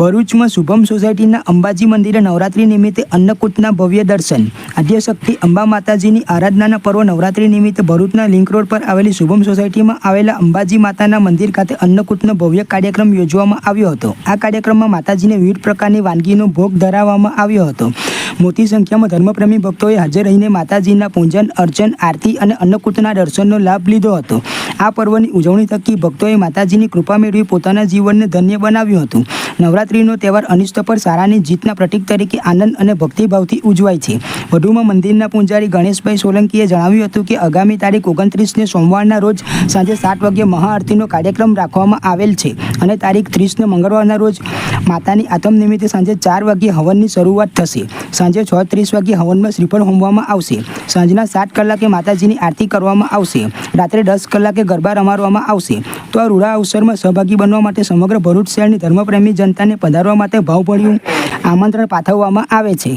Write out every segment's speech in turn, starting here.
ભરૂચમાં શુભમ સોસાયટીના અંબાજી મંદિરે નવરાત્રી નિમિત્તે અન્નકૂટના ભવ્ય દર્શન. આદ્યશક્તિ અંબા માતાજીની આરાધનાના પર્વ નવરાત્રી નિમિત્તે ભરૂચના લિંક રોડ પર આવેલી શુભમ સોસાયટીમાં આવેલા અંબાજી માતાના મંદિર ખાતે અન્નકૂટનો ભવ્ય કાર્યક્રમ યોજવામાં આવ્યો હતો. આ કાર્યક્રમમાં માતાજીને વિવિધ પ્રકારની વાનગીનો ભોગ ધરાવવામાં આવ્યો હતો. મોટી સંખ્યામાં ધર્મપ્રેમી ભક્તોએ હાજર રહીને માતાજીના પૂજન, અર્ચન, આરતી અને અન્નકૂટના દર્શનનો લાભ લીધો હતો. આ પર્વની ઉજવણી થકી ભક્તોએ માતાજીની કૃપા મેળવી પોતાના જીવનને ધન્ય બનાવ્યું હતું. નવરાત્રિનો તહેવાર અનિષ્ટ પર સારાની જીતના પ્રતીક તરીકે આનંદ અને ભક્તિભાવથી ઉજવાય છે. વધુમાં મંદિરના પૂજારી ગણેશભાઈ સોલંકીએ જણાવ્યું હતું કે આગામી તારીખ ઓગણત્રીસને સોમવારના રોજ સાંજે સાત વાગ્યે મહાઆરતીનો કાર્યક્રમ રાખવામાં આવેલ છે અને તારીખ ત્રીસને મંગળવારના રોજ માતાની આતમ નિમિત્તે સાંજે ચાર વાગ્યે હવનની શરૂઆત થશે. સાંજે છ ત્રીસ વાગ્યે હવનમાં શ્રીફળ હોમવામાં આવશે. સાંજના સાત કલાકે માતાજીની આરતી કરવામાં આવશે. રાત્રે દસ કલાકે ગરબા રમાડવામાં આવશે. તો આ રૂડા અવસરમાં સહભાગી બનવા માટે સમગ્ર ભરૂચ શહેરની ધર્મપ્રેમી જનતાને પધારવા માટે ભાવભર્યું આમંત્રણ પાઠવવામાં આવે છે.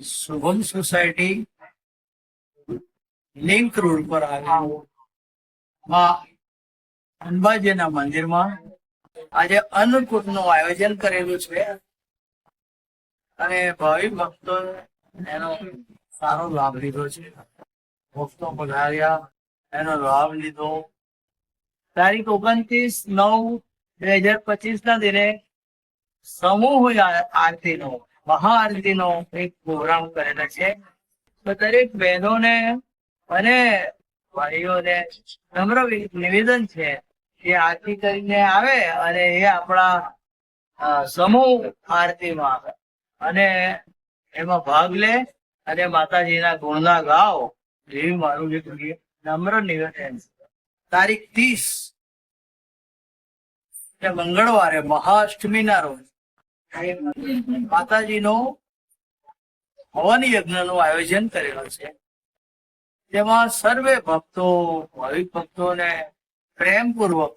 શુભમ સોસાયટી લિંક રોડ પર અંબાજીના મંદિરમાં આજે અન્નકૂટનું આયોજન કરેલું છે. અને ભાવિ ભક્તો એનો સારો લાભ લીધો છે. ભક્તો પધાર્યા, એનો લાભ લીધો. તારીખ ઓગણત્રીસ નવ બે હજાર પચીસ ના દિને સમૂહ આરતીનો, મહાઆરતીનો એક પ્રોગ્રામ કરેલો છે. તો દરેક બહેનોને અને ભાઈઓને નમ્ર નિવેદન છે કે આરતી કરીને આવે અને એ આપણા સમૂહ આરતીમાં આવે. અને એમાં ભાગ લે અને માતાજીના ગુણના ગાઓ એવી મારું જે નમ્ર નિવેદન તારીખ ત્રીસ મંગળવારે મહાઅષ્ટમીના રોજ માતાજીનો હવન યજ્ઞનું આયોજન કરેલું છે. તેમાં સર્વે ભક્તો, ભાવિક ભક્તોને પ્રેમપૂર્વક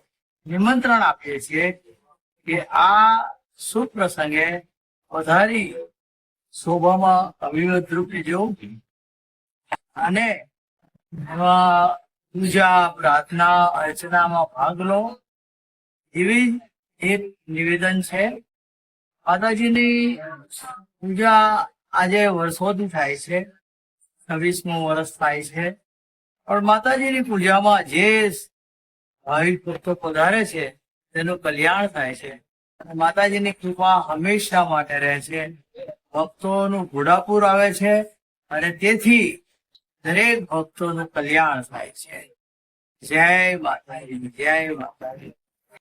નિમંત્રણ આપીએ છીએ કે આ શુભ પ્રસંગે વધારી શોભામાં અભિવત રૂપે જવું અને પૂજા, પ્રાર્થના, અર્ચનામાં ભાગ લો, એવી એક નિવેદન છે. માતાજીની પૂજા આજે વર્ષોથી થાય છે. છવ્વીસમું વર્ષ થાય છે. પણ માતાજીની પૂજામાં જે ભાવિક ભક્તો પધારે છે, તેનું કલ્યાણ થાય છે. માતાજીની કૃપા હંમેશા માટે રહે છે. ભક્તોનું ઘોડાપુર આવે છે અને તેથી દરેક ભક્તોનું કલ્યાણ થાય છે. જય માતાજી જય માતાજી.